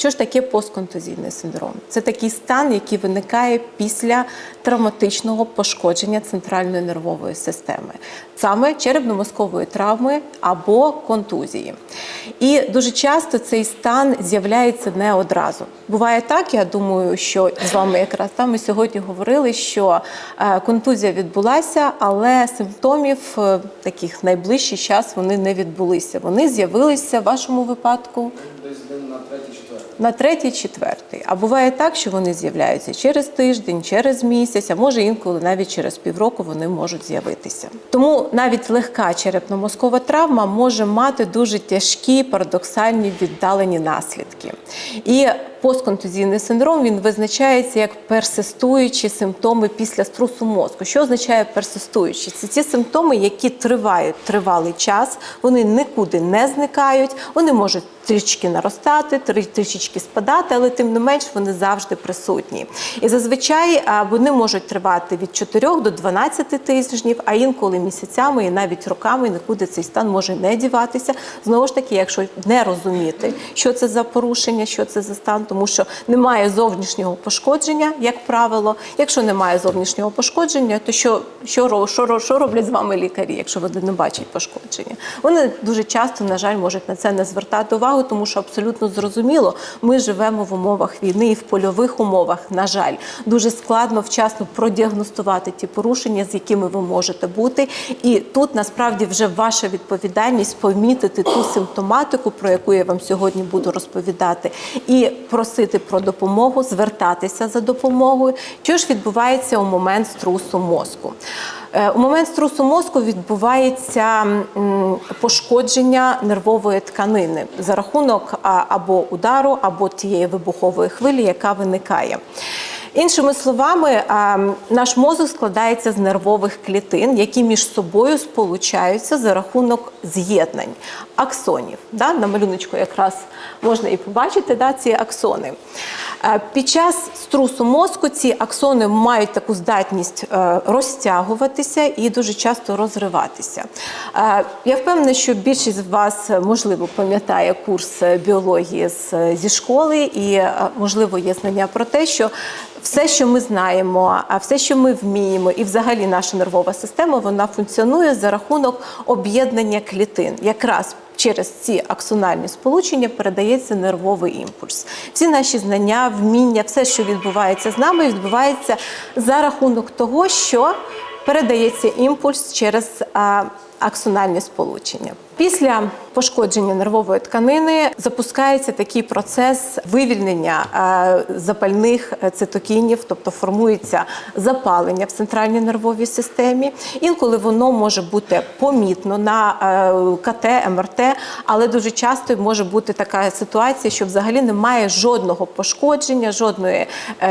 Що ж таке постконтузійний синдром? Це такий стан, який виникає після травматичного пошкодження центральної нервової системи, саме черепно-мозкової травми або контузії. І дуже часто цей стан з'являється не одразу. Буває так, я думаю, що з вами якраз там ми сьогодні говорили, що е, контузія відбулася, але симптомів е, таких найближчий час вони не відбулися. Вони з'явилися в вашому випадку Десь на третій. На третій, четвертий. А буває так, що вони з'являються через тиждень, через місяць, а може інколи навіть через півроку вони можуть з'явитися. Тому навіть легка черепно-мозкова травма може мати дуже тяжкі парадоксальні віддалені наслідки. І постконтузійний синдром він визначається як персистуючі симптоми після струсу мозку. Що означає персистуючі? Це ті симптоми, які тривають тривалий час, вони нікуди не зникають, вони можуть трішки наростати, трішечки спадати, але тим не менш вони завжди присутні. І зазвичай вони можуть тривати від 4 до 12 тижнів, а інколи місяцями і навіть роками нікуди цей стан може не діватися. Знову ж таки, якщо не розуміти, що це за порушення, що це за стан, тому що немає зовнішнього пошкодження, як правило. Якщо немає зовнішнього пошкодження, то що, що, що, що роблять з вами лікарі, якщо вони не бачать пошкодження? Вони дуже часто, на жаль, можуть на це не звертати увагу, тому що абсолютно зрозуміло, ми живемо в умовах війни і в польових умовах, на жаль, дуже складно вчасно продіагностувати ті порушення, з якими ви можете бути. І тут насправді вже ваша відповідальність помітити ту симптоматику, про яку я вам сьогодні буду розповідати, і просити про допомогу, звертатися за допомогою. Що ж відбувається у момент струсу мозку? Е, У момент струсу мозку відбувається пошкодження нервової тканини за рахунок або удару, або тієї вибухової хвилі, яка виникає. Іншими словами, наш мозок складається з нервових клітин, які між собою сполучаються за рахунок з'єднань аксонів. На малюночку якраз можна і побачити ці аксони. Е, Під час струсу мозку ці аксони мають таку здатність е, розтягуватися і дуже часто розриватися. Е, Я впевнена, що більшість з вас можливо пам'ятає курс біології зі школи, і можливо є знання про те, що все, що ми знаємо, а все, що ми вміємо, і взагалі наша нервова система, вона функціонує за рахунок об'єднання клітин. Якраз через ці аксональні сполучення передається нервовий імпульс. Всі наші знання, вміння, все, що відбувається з нами, відбувається за рахунок того, що передається імпульс через аксональні сполучення. Після пошкодження нервової тканини запускається такий процес вивільнення е, запальних е, цитокінів, тобто формується запалення в центральній нервовій системі. Інколи воно може бути помітно на е, КТ, МРТ, але дуже часто може бути така ситуація, що взагалі немає жодного пошкодження, жодної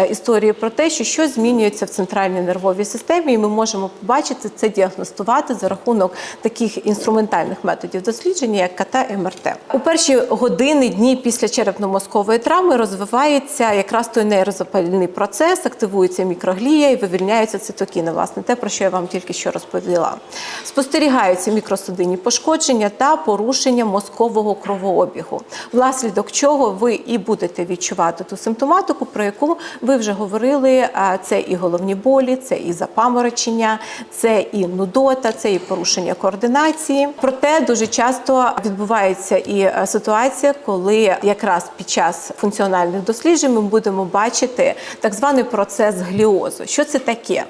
історії про те, що щось змінюється в центральній нервовій системі, і ми можемо побачити це, діагностувати за рахунок таких інструментальних методів дослідження, як КТ МРТ. У перші години, дні після черепно-мозкової травми розвивається якраз той нейрозапальний процес, активується мікроглія і вивільняються цитокіни. Власне, те, про що я вам тільки що розповіла. Спостерігаються мікросудинні пошкодження та порушення мозкового кровообігу, внаслідок чого ви і будете відчувати ту симптоматику, про яку ви вже говорили. Це і головні болі, це і запаморочення, це і нудота, це і порушення координації. Проте дуже часто відбувається і е, ситуація, коли якраз під час функціональних досліджень ми будемо бачити так званий процес гліозу. Що це таке?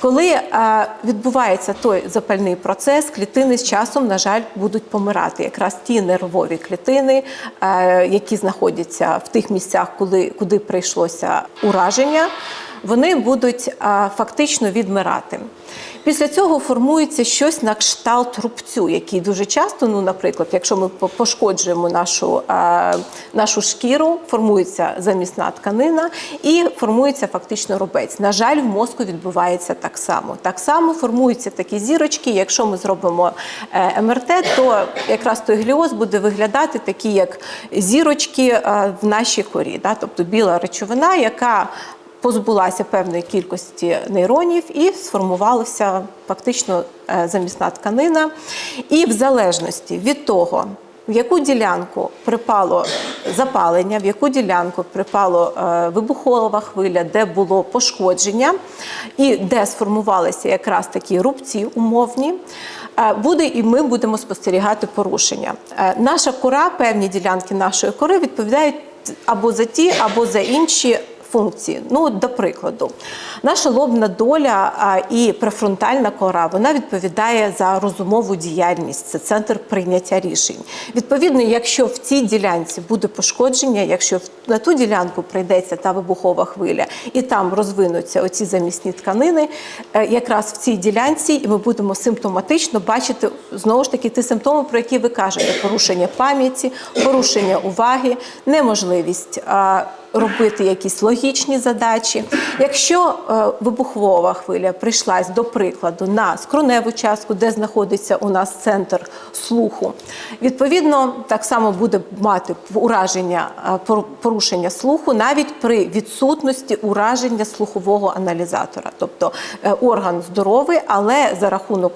Коли е, відбувається той запальний процес, клітини з часом, на жаль, будуть помирати. Якраз ті нервові клітини, е, які знаходяться в тих місцях, коли, куди прийшлося ураження, вони будуть фактично відмирати. Після цього формується щось на кшталт рубцю, який дуже часто, ну, наприклад, якщо ми пошкоджуємо нашу, нашу шкіру, формується замісна тканина і формується фактично рубець. На жаль, в мозку відбувається так само. Так само формуються такі зірочки. Якщо ми зробимо е, МРТ, то якраз той гліоз буде виглядати такі, як зірочки в нашій корі, да? тобто біла речовина, яка позбулася певної кількості нейронів і сформувалася фактично е, замісна тканина. І в залежності від того, в яку ділянку припало запалення, в яку ділянку припало е, вибухова хвиля, де було пошкодження, і де сформувалися якраз такі рубці умовні. е, Буде і ми будемо спостерігати порушення. Наша кора, певні ділянки нашої кори відповідають або за ті, або за інші функції. Ну, до прикладу, наша лобна доля і префронтальна кора вона відповідає за розумову діяльність, це центр прийняття рішень. Відповідно, якщо в цій ділянці буде пошкодження, якщо на ту ділянку прийдеться та вибухова хвиля, і там розвинуться оці замісні тканини, е, якраз в цій ділянці і ми будемо симптоматично бачити знову ж таки ті симптоми, про які ви кажете: порушення пам'яті, порушення уваги, неможливість. Робити якісь логічні задачі. Якщо е, вибухова хвиля прийшлась до прикладу на скроневу частку, де знаходиться у нас центр слуху, відповідно так само буде мати ураження е, порушення слуху навіть при відсутності ураження слухового аналізатора, тобто е, орган здоровий, але за рахунок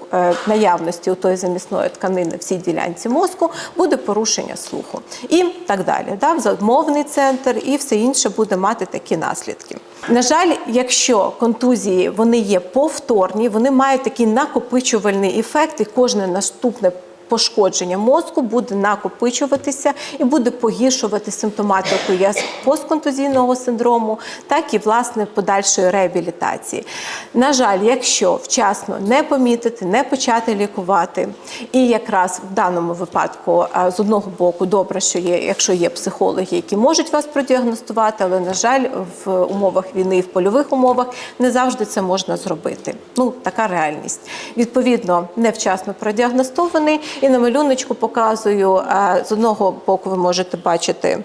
наявності тої замісної тканини в цій ділянці мозку буде порушення слуху і так далі. Да? Замовний центр і все інше буде мати такі наслідки. На жаль, якщо контузії вони є повторні, вони мають такий накопичувальний ефект, і кожне наступне пошкодження мозку буде накопичуватися і буде погіршувати симптоматику як постконтузійного синдрому, так і власне подальшої реабілітації. На жаль, якщо вчасно не помітити, не почати лікувати, і якраз в даному випадку з одного боку добре, що є, якщо є психологи, які можуть вас продіагностувати, але на жаль, в умовах війни і в польових умовах не завжди це можна зробити. Ну така реальність. Відповідно, невчасно продіагностований. І на малюночку показую е, з одного боку, ви можете бачити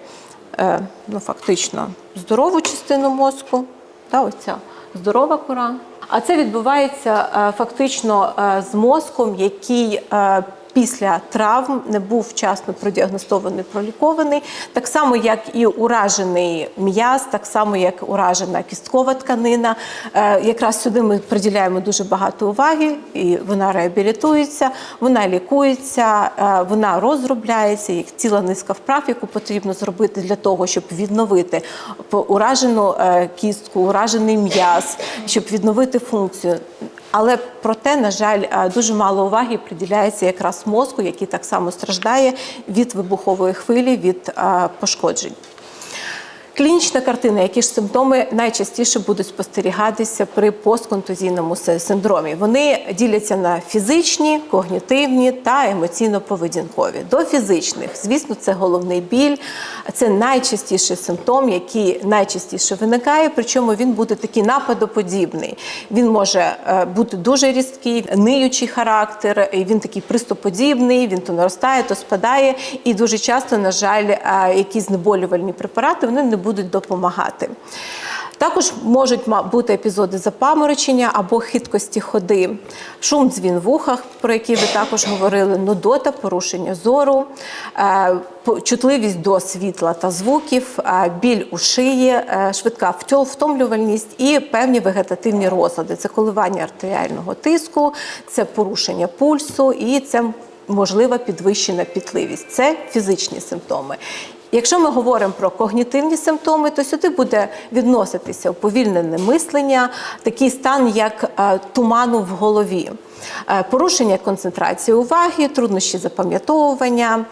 е, ну, фактично здорову частину мозку. Та ось ця здорова кора. А це відбувається е, фактично з мозком, який після травм не був вчасно продіагностований, пролікований, так само як і уражений м'яз, так само як уражена кісткова тканина. Е, Якраз сюди ми приділяємо дуже багато уваги, і вона реабілітується, вона лікується, е, вона розробляється, як ціла низка вправ, яку потрібно зробити для того, щоб відновити уражену е, кістку, уражений м'яз, щоб відновити функцію. Але проте, на жаль, е, дуже мало уваги приділяється якраз мозку, який так само страждає від вибухової хвилі, від е, пошкоджень. Клінічна картина, які ж симптоми найчастіше будуть спостерігатися при постконтузійному синдромі. Вони діляться на фізичні, когнітивні та емоційно-поведінкові. До фізичних, звісно, це головний біль, це найчастіший симптом, який найчастіше виникає, причому він буде такий нападоподібний. Він може е, бути дуже різкий, ниючий характер, він такий приступодібний, він то наростає, то спадає. І дуже часто, на жаль, е, якісь знеболювальні препарати вони не будуть допомагати. Також можуть бути епізоди запаморочення або хиткості ходи, шум дзвін в ухах, про які ви також говорили, нудота, порушення зору, е, чутливість до світла та звуків, е, біль у шиї, е, швидка втомлювальність і певні вегетативні розлади. Це коливання артеріального тиску, це порушення пульсу і це можлива підвищена пітливість. Це фізичні симптоми. Якщо ми говоримо про когнітивні симптоми, то сюди буде відноситися уповільнене мислення, такий стан, як е, туману в голові. Е, Порушення концентрації уваги, труднощі запам'ятовування,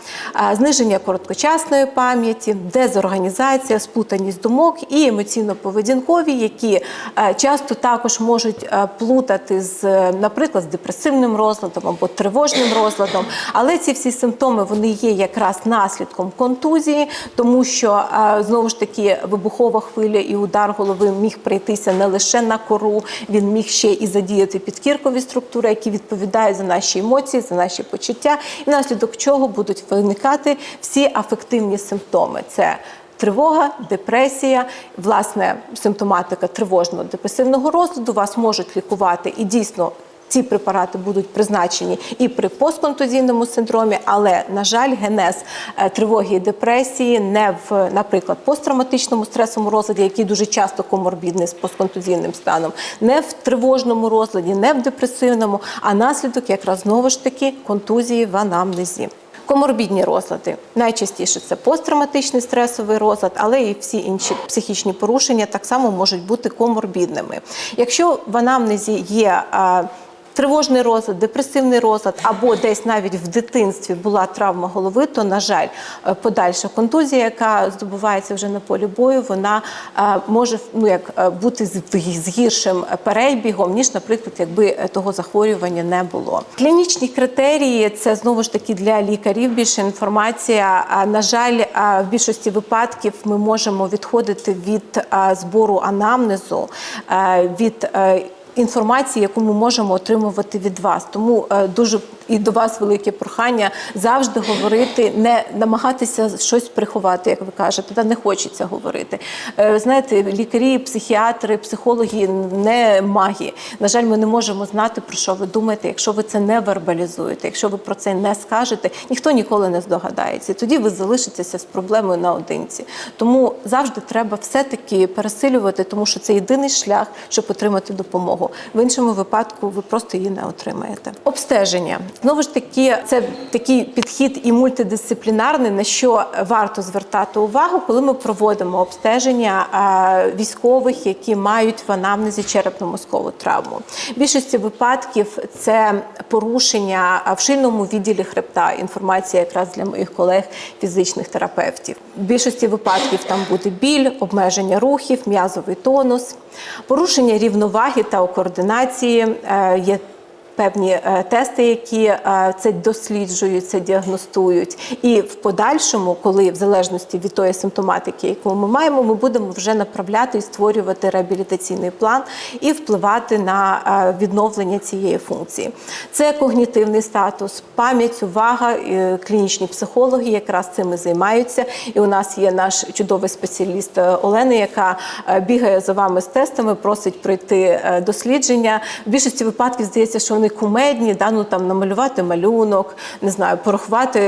е, зниження короткочасної пам'яті, дезорганізація, сплутаність думок і емоційно-поведінкові, які е, часто також можуть плутати з, наприклад, з депресивним розладом або тривожним розладом. Але ці всі симптоми вони є якраз наслідком контузії, тому що знову ж таки вибухова хвиля і удар голови міг прийтися не лише на кору, він міг ще і задіяти підкіркові структури, які відповідають за наші емоції, за наші почуття, і внаслідок чого будуть виникати всі афективні симптоми. Це Тривога, депресія, власне, симптоматика тривожного депресивного розладу вас можуть лікувати і дійсно. Ці препарати будуть призначені і при постконтузійному синдромі, але на жаль, генез е, тривоги і депресії не в, наприклад, посттравматичному стресовому розладі, який дуже часто коморбідний з постконтузійним станом, не в тривожному розладі, не в депресивному, а наслідок якраз знову ж таки контузії в анамнезі. Коморбідні розлади. Найчастіше це посттравматичний стресовий розлад, але і всі інші психічні порушення так само можуть бути коморбідними. Якщо в анамнезі є а, Тривожний розлад, депресивний розлад або десь навіть в дитинстві була травма голови, то, на жаль, е, подальша контузія, яка здобувається вже на полі бою, вона е, може ну, як, е, бути з гіршим перебігом, ніж, наприклад, якби того захворювання не було. Клінічні критерії це знову ж таки для лікарів більше інформація. На жаль, в більшості випадків ми можемо відходити від збору анамнезу, від інформації, яку ми можемо отримувати від вас. Тому е, дуже і до вас велике прохання завжди говорити, не намагатися щось приховати, як ви кажете, та не хочеться говорити. Е, знаєте, лікарі, психіатри, психологи не маги. На жаль, ми не можемо знати, про що ви думаєте, якщо ви це не вербалізуєте, якщо ви про це не скажете, ніхто ніколи не здогадається. Тоді ви залишитеся з проблемою наодинці. Тому завжди треба все-таки пересилювати, тому що це єдиний шлях, щоб отримати допомогу. В іншому випадку ви просто її не отримаєте. Обстеження знову ж таки, це такий підхід і мультидисциплінарний, на що варто звертати увагу, коли ми проводимо обстеження е, військових, які мають в анамнезі черепно-мозкову травму. Більшості випадків це порушення в шийному відділі хребта. Інформація якраз для моїх колег фізичних терапевтів. В більшості випадків там буде біль, обмеження рухів, м'язовий тонус, порушення рівноваги та координації. Е, Є певні е, тести, які е, це досліджують, це діагностують. І в подальшому, коли в залежності від тої симптоматики, яку ми маємо, ми будемо вже направляти і створювати реабілітаційний план і впливати на е, відновлення цієї функції. Це когнітивний статус, пам'ять, увага, клінічні психологи якраз цим і займаються. І у нас є наш чудовий спеціаліст Олена, яка бігає за вами з тестами, просить пройти дослідження. В більшості випадків здається, що вони кумедні, да, ну там намалювати малюнок, не знаю, порахувати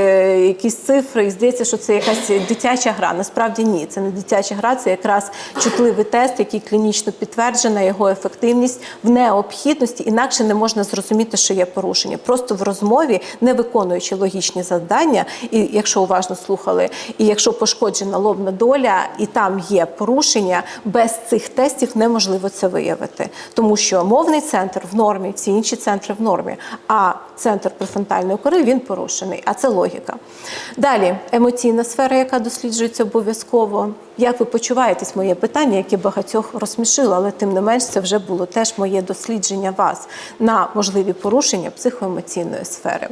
якісь цифри. І здається, що це якась дитяча гра. Насправді ні, це не дитяча гра, це якраз чутливий тест, який клінічно підтверджена його ефективність в необхідності. Інакше не можна зрозуміти, що є порушення. Просто в розмові, не виконуючи логічні завдання, і якщо уважно слухали, і якщо пошкоджена лобна доля, і там є порушення, без цих тестів неможливо це виявити, тому що мовний центр в нормі, всі інші центри в нормі, а центр префронтальної кори він порушений. А це логіка. Далі емоційна сфера, яка досліджується обов'язково. Як ви почуваєтесь? Моє питання, яке багатьох розсмішило, але тим не менш це вже було теж моє дослідження вас на можливі порушення психоемоційної сфери.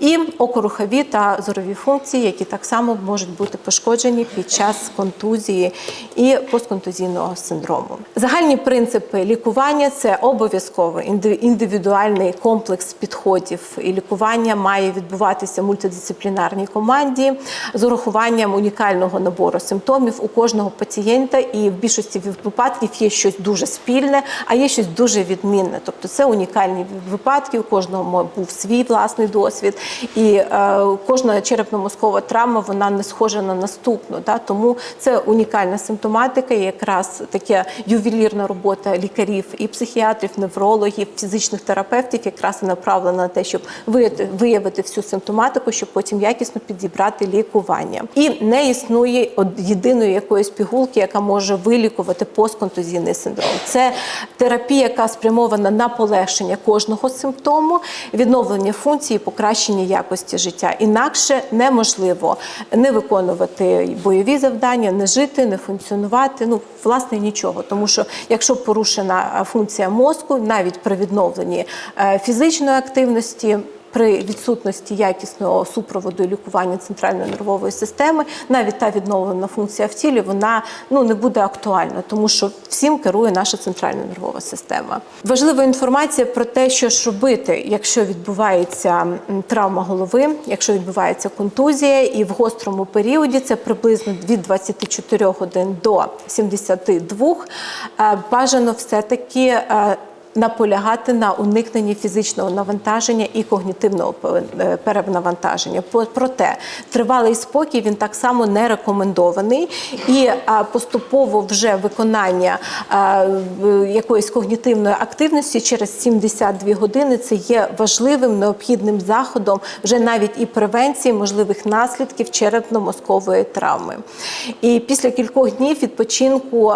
І окорухові та зорові функції, які так само можуть бути пошкоджені під час контузії і постконтузійного синдрому. Загальні принципи лікування це обов'язково індивідуальний комплекс підходів. І лікування має відбуватися в мультидисциплінарній команді з урахуванням унікального набору симптомів у кожного пацієнта. І в більшості випадків є щось дуже спільне, а є щось дуже відмінне. Тобто це унікальні випадки. У кожного був свій власний досвід, і е, кожна черепно-мозкова травма вона не схожа на наступну. Да? Тому це унікальна симптоматика, і якраз така ювелірна робота лікарів і психіатрів, неврологів, фізичних терапевтів, якраз направлена на те, щоб виявити, всю симптоматику, щоб потім якісно підібрати лікування. І не існує єдиної якоїсь пігулки, яка може вилікувати постконтузійний синдром. Це терапія, яка спрямована на полегшення кожного симптому, відновлення функції, покращення якості життя. Інакше неможливо не виконувати бойові завдання, не жити, не функціонувати. Ну, власне, нічого. Тому що якщо порушена функція мозку, навіть при відновленні е, фізичної активності. При відсутності якісного супроводу і лікування центральної нервової системи, навіть та відновлена функція в тілі, вона ну не буде актуальна, тому що всім керує наша центральна нервова система. Важлива інформація про те, що ж робити, якщо відбувається травма голови, якщо відбувається контузія, і в гострому періоді це приблизно від 24 годин до 72, е, бажано все таки наполягати на уникненні фізичного навантаження і когнітивного е, перенавантаження. Проте тривалий спокій він так само не рекомендований, і поступово вже виконання якоїсь когнітивної активності через 72 години це є важливим необхідним заходом вже навіть і превенції можливих наслідків черепно-мозкової травми. І після кількох днів відпочинку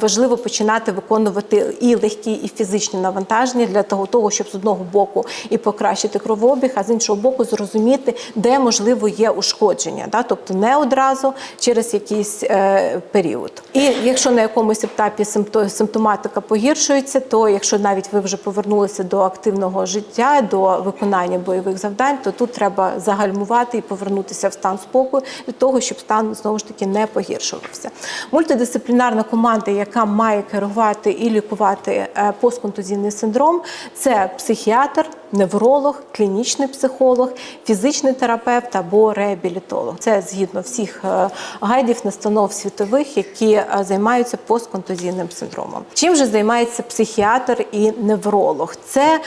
важливо починати виконувати і легкі, і фізичні навантаження для того, щоб з одного боку і покращити кровообіг, а з іншого боку зрозуміти, де можливо є ушкодження, да? тобто не одразу через якийсь е, період. І якщо на якомусь етапі симпто- симптоматика погіршується, то якщо навіть ви вже повернулися до активного життя, до виконання бойових завдань, то тут треба загальмувати і повернутися в стан спокою для того, щоб стан знову ж таки не погіршувався. Мультидисциплінарна команда, яка має керувати і лікувати е, постконтузійний синдром, це психіатр, невролог, клінічний психолог, фізичний терапевт або реабілітолог. Це згідно всіх е, гайдів, настанов світових, які е, займаються постконтузійним синдромом. Чим же займається психіатр і невролог? Це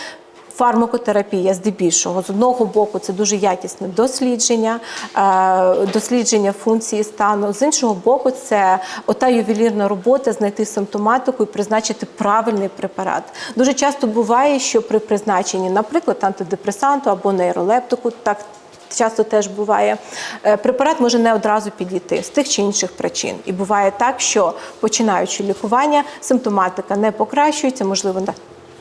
Фармакотерапія здебільшого з одного боку це дуже якісне дослідження, е, дослідження функції стану. З іншого боку, це ота ювелірна робота знайти симптоматику і призначити правильний препарат. Дуже часто буває, що при призначенні, наприклад, антидепресанту або нейролептику, так часто теж буває. е, Препарат може не одразу підійти з тих чи інших причин. І буває так, що починаючи лікування, симптоматика не покращується, можливо,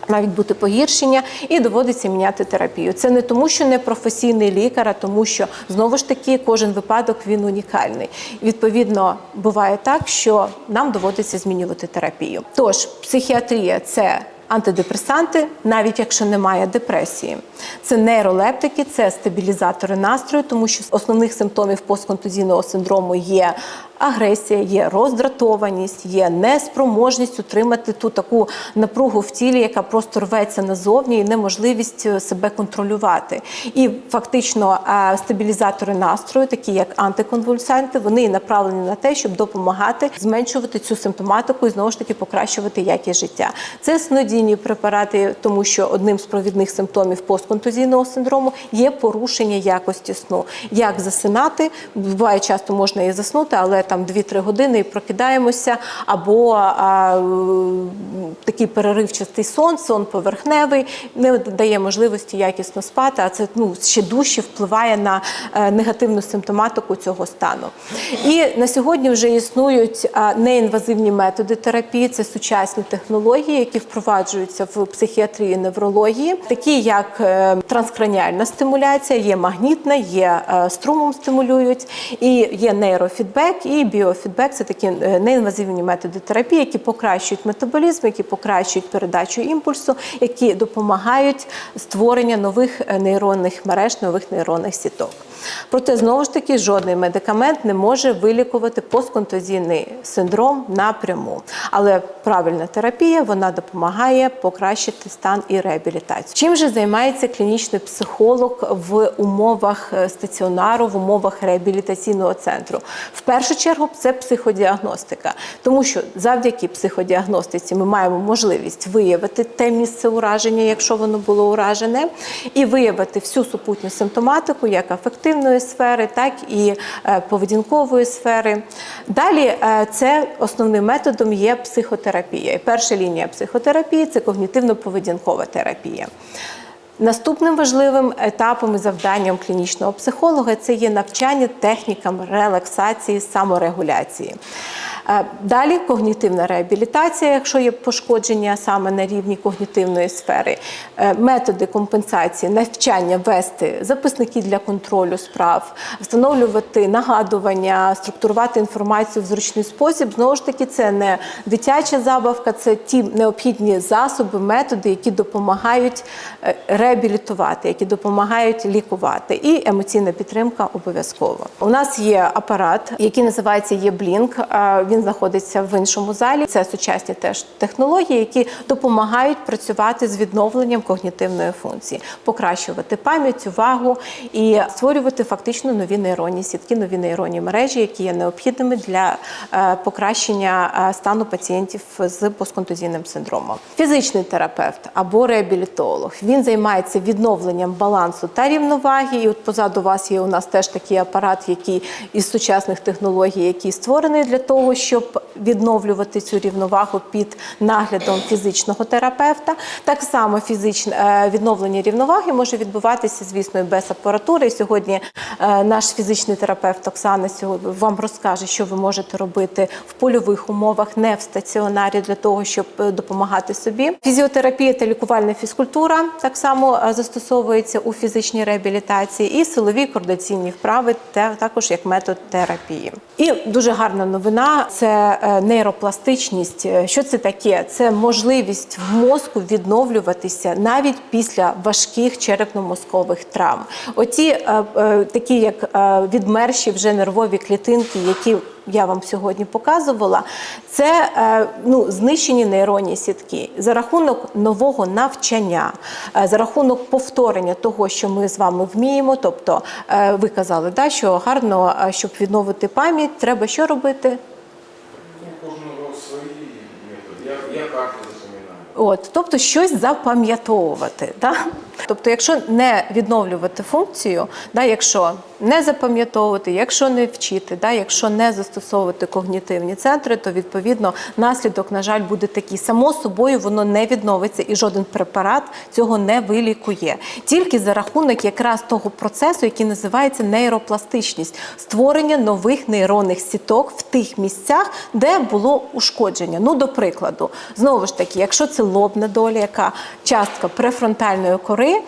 на- навіть бути погіршення, і доводиться міняти терапію. Це не тому, що не професійний лікар, а тому, що знову ж таки кожен випадок він унікальний. Відповідно, буває так, що нам доводиться змінювати терапію. Тож психіатрія це. Антидепресанти, навіть якщо немає депресії, це нейролептики, це стабілізатори настрою, тому що основних симптомів постконтузійного синдрому є агресія, є роздратованість, є неспроможність утримати ту таку напругу в тілі, яка просто рветься назовні, і неможливість е, себе контролювати. І фактично е, стабілізатори настрою, такі як антиконвульсанти, вони направлені на те, щоб допомагати зменшувати цю симптоматику і знову ж таки покращувати якість життя. Це снодійні препарати, тому що одним з провідних симптомів постконтузійного синдрому є порушення якості сну. Як засинати? Буває часто можна і заснути, але там 2-3 години і прокидаємося, або а, такий переривчастий сон, сон поверхневий, не дає можливості якісно спати, а це ну, ще дужче впливає на е, негативну симптоматику цього стану. І на сьогодні вже існують неінвазивні методи терапії, це сучасні технології, які впроваджуються в психіатрії і неврології, такі як е, транскраніальна стимуляція, є магнітна, є е, струмом стимулюють, і є нейрофідбек і біофідбек. Це такі е, неінвазивні методи терапії, які покращують метаболізм, які покращують передачу імпульсу, які допомагають створення нових е, нейронних мереж, нових нейронних сіток. Проте знову ж таки жодний медикамент не може вилікувати постконтузійний синдром напряму. Але правильна терапія вона допомагає покращити стан і реабілітацію. Чим же займається клінічний психолог в умовах е, стаціонару, в умовах реабілітаційного центру? В першу чергу це психодіагностика, тому що завдяки психодіагностиці ми маємо можливість виявити те місце ураження, якщо воно було уражене, і виявити всю супутню симптоматику, як афективної сфери, так і е, поведінкової сфери. Далі е, це основним методом є психотерапія. І перша лінія психотерапії це когнітивно-поведінкова терапія. Наступним важливим етапом і завданням клінічного психолога це є навчання технікам релаксації, саморегуляції. Е, Далі когнітивна реабілітація, якщо є пошкодження саме на рівні когнітивної сфери, Е, методи компенсації, навчання вести записники для контролю справ, встановлювати нагадування, структурувати інформацію в зручний спосіб. Знову ж таки, це не дитяча забавка, це ті необхідні засоби, методи, які допомагають е, реабілітувати, які допомагають лікувати. І емоційна підтримка обов'язково. У нас є апарат, який називається ЄБлінк. Він знаходиться в іншому залі. Це сучасні теж технології, які допомагають працювати з відновленням когнітивної функції, покращувати пам'ять, увагу і створювати фактично нові нейронні сітки, нові нейронні мережі, які є необхідними для е, покращення е, стану пацієнтів з постконтузійним синдромом. Фізичний терапевт або реабілітолог він займається відновленням балансу та рівноваги. І от позаду вас є у нас теж такий апарат, який із сучасних технологій, який створений для того, щоб відновлювати цю рівновагу під наглядом фізичного терапевта. Так само фізичне відновлення рівноваги може відбуватися, звісно, і без апаратури. І сьогодні е, наш фізичний терапевт Оксана вам розкаже, що ви можете робити в польових умовах, не в стаціонарі, для того, щоб е, допомагати собі. Фізіотерапія та лікувальна фізкультура так само е, застосовується у фізичній реабілітації, і силові координаційні вправи також як метод терапії. І дуже гарна новина це е, нейропластичність. Е, Що це таке? Це можливість в мозку відновлюватися навіть після важких черепно-мозкових травм. Оті е, такі, як відмерші вже нервові клітинки, які я вам сьогодні показувала, це ну, знищені нейронні сітки за рахунок нового навчання, за рахунок повторення того, що ми з вами вміємо. Тобто, ви казали, да, що гарно, щоб відновити пам'ять, треба що робити? Ну, кожного свої методи. Я, я карти запам'ятаю. От, тобто щось запам'ятовувати. Да? Тобто, якщо не відновлювати функцію, да, якщо не запам'ятовувати, якщо не вчити, да, якщо не застосовувати когнітивні центри, то відповідно наслідок, на жаль, буде такий. Само собою воно не відновиться і жоден препарат цього не вилікує. Тільки за рахунок якраз того процесу, який називається нейропластичність, створення нових нейронних сіток в тих місцях, де було ушкодження. Ну, до прикладу, знову ж таки, якщо це лобна доля, яка частка префронтальної кори.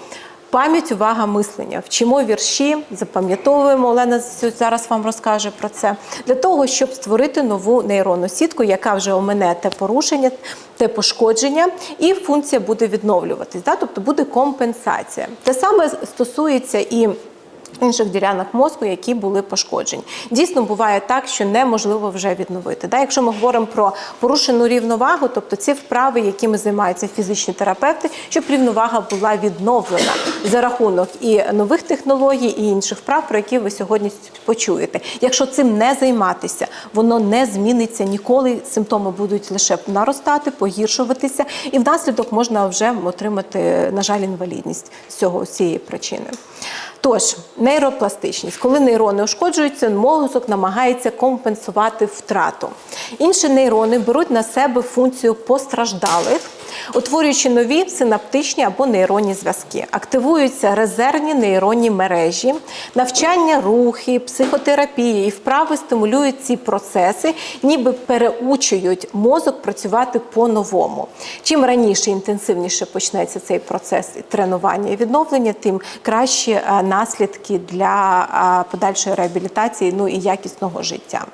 Пам'ять, увага, мислення. Вчимо вірші, запам'ятовуємо. Олена зараз вам розкаже про це для того, щоб створити нову нейронну сітку, яка вже омине те порушення, те пошкодження, і функція буде відновлюватись. Да? Тобто буде компенсація. Те саме стосується і інших ділянок мозку, які були пошкоджені. Дійсно, буває так, що неможливо вже відновити. Да? Якщо ми говоримо про порушену рівновагу, тобто ці вправи, якими займаються фізичні терапевти, щоб рівновага була відновлена за рахунок і нових технологій, і інших вправ, про які ви сьогодні почуєте. Якщо цим не займатися, воно не зміниться ніколи. Симптоми будуть лише наростати, погіршуватися, і внаслідок можна вже отримати, на жаль, інвалідність з цього з цієї причини. Тож, нейропластичність, коли нейрони ушкоджуються, мозок намагається компенсувати втрату. Інші нейрони беруть на себе функцію постраждалих, утворюючи нові синаптичні або нейронні зв'язки. Активуються резервні нейронні мережі, навчання, рухи, психотерапія і вправи стимулюють ці процеси, ніби переучують мозок працювати по-новому. Чим раніше інтенсивніше почнеться цей процес тренування і відновлення, тим кращі е, наслідки для е, подальшої реабілітації ну і якісного життя.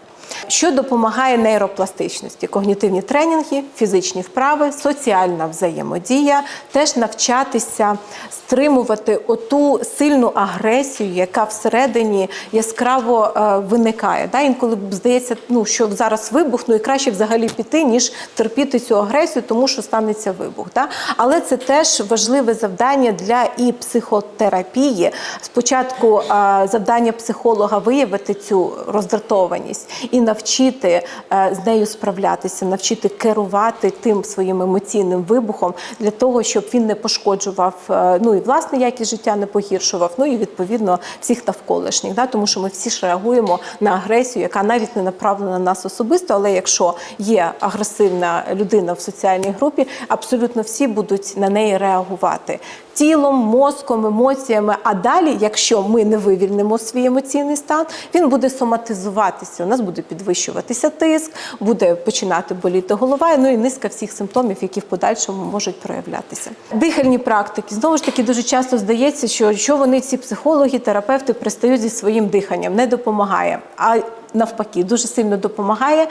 Що допомагає нейропластичності? Когнітивні тренінги, фізичні вправи, соціальна взаємодія, теж навчатися стримувати оту сильну агресію, яка всередині яскраво е, виникає. Да? Інколи здається, ну що зараз вибух, ну і краще взагалі піти, ніж терпіти цю агресію, тому що станеться вибух. Да? Але це теж важливе завдання для і психотерапії. Спочатку е, завдання психолога виявити цю роздратованість і навчити е, з нею справлятися, навчити керувати тим своїм емоційним вибухом для того, щоб він не пошкоджував е, ну і власне якість життя не погіршував, ну і відповідно всіх навколишніх. Да? Тому що ми всі ж реагуємо на агресію, яка навіть не направлена на нас особисто, але якщо є агресивна людина в соціальній групі, абсолютно всі будуть на неї реагувати тілом, мозком, емоціями. А далі, якщо ми не вивільнимо свій емоційний стан, він буде соматизуватися. У нас буде підвищуватися тиск, буде починати боліти голова, ну і низка всіх симптомів, які в подальшому можуть проявлятися. Дихальні практики знову ж таки дуже часто здається, що що вони ці психологи, терапевти пристають зі своїм диханням, не допомагає. А навпаки, дуже сильно допомагає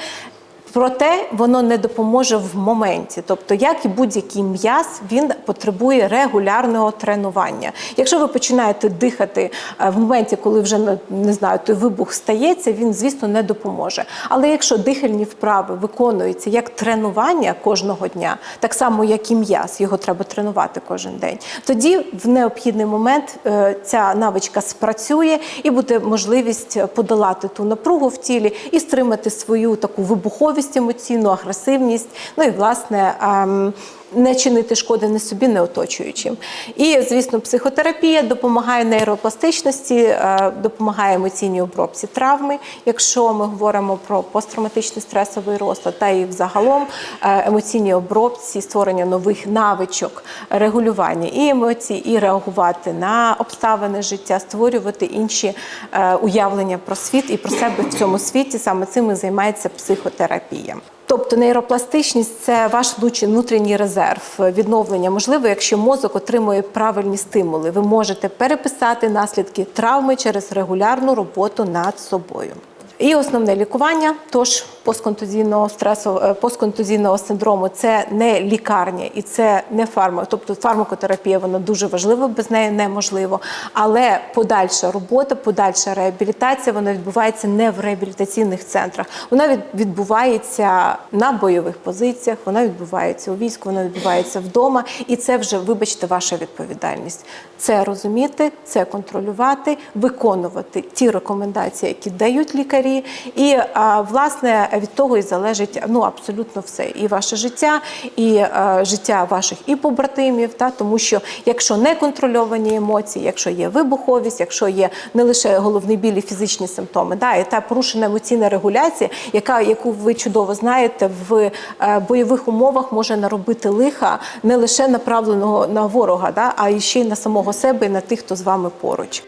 Проте воно не допоможе в моменті. Тобто, як і будь-який м'яз, він потребує регулярного тренування. Якщо ви починаєте дихати е, в моменті, коли вже не- не знаю, той вибух стається, він звісно не допоможе. Але якщо дихальні вправи виконуються як тренування кожного дня, так само як і м'яз, його треба тренувати кожен день. Тоді в необхідний момент е, ця навичка спрацює і буде можливість подолати ту напругу в тілі і стримати свою таку вибуховість емоційну, агресивність. Ну і власне. Не чинити шкоди не собі, не оточуючим. І, звісно, психотерапія допомагає нейропластичності, е, допомагає емоційній обробці травми, якщо ми говоримо про посттравматичний стресовий розлад, та і взагалом е, емоційній обробці, створення нових навичок, регулювання і емоцій, і реагувати на обставини життя, створювати інші е, уявлення про світ і про себе в цьому світі. Саме цим і займається психотерапія. Тобто нейропластичність це ваш лучший внутрішній резерв відновлення. Можливо, якщо мозок отримує правильні стимули, ви можете переписати наслідки травми через регулярну роботу над собою. І основне лікування, тож постконтузійного стресу, е, постконтузійного синдрому це не лікарня і це не фарма. Тобто фармакотерапія вона дуже важлива, без неї неможливо. Але подальша робота, подальша реабілітація вона відбувається не в реабілітаційних центрах. Вона відбувається на бойових позиціях, вона відбувається у війську, вона відбувається вдома, і це вже, вибачте, ваша відповідальність. Це розуміти, це контролювати, виконувати ті рекомендації, які дають лікарі. І власне від того і залежить ну абсолютно все. І ваше життя, і е, життя ваших і побратимів. Та тому, що якщо не контрольовані емоції, якщо є вибуховість, якщо є не лише головний біль і фізичні симптоми, да, і та порушена емоційна регуляція, яка яку ви чудово знаєте, в е, бойових умовах може наробити лиха не лише направленого на ворога, да, а і ще й на самого себе і на тих, хто з вами поруч.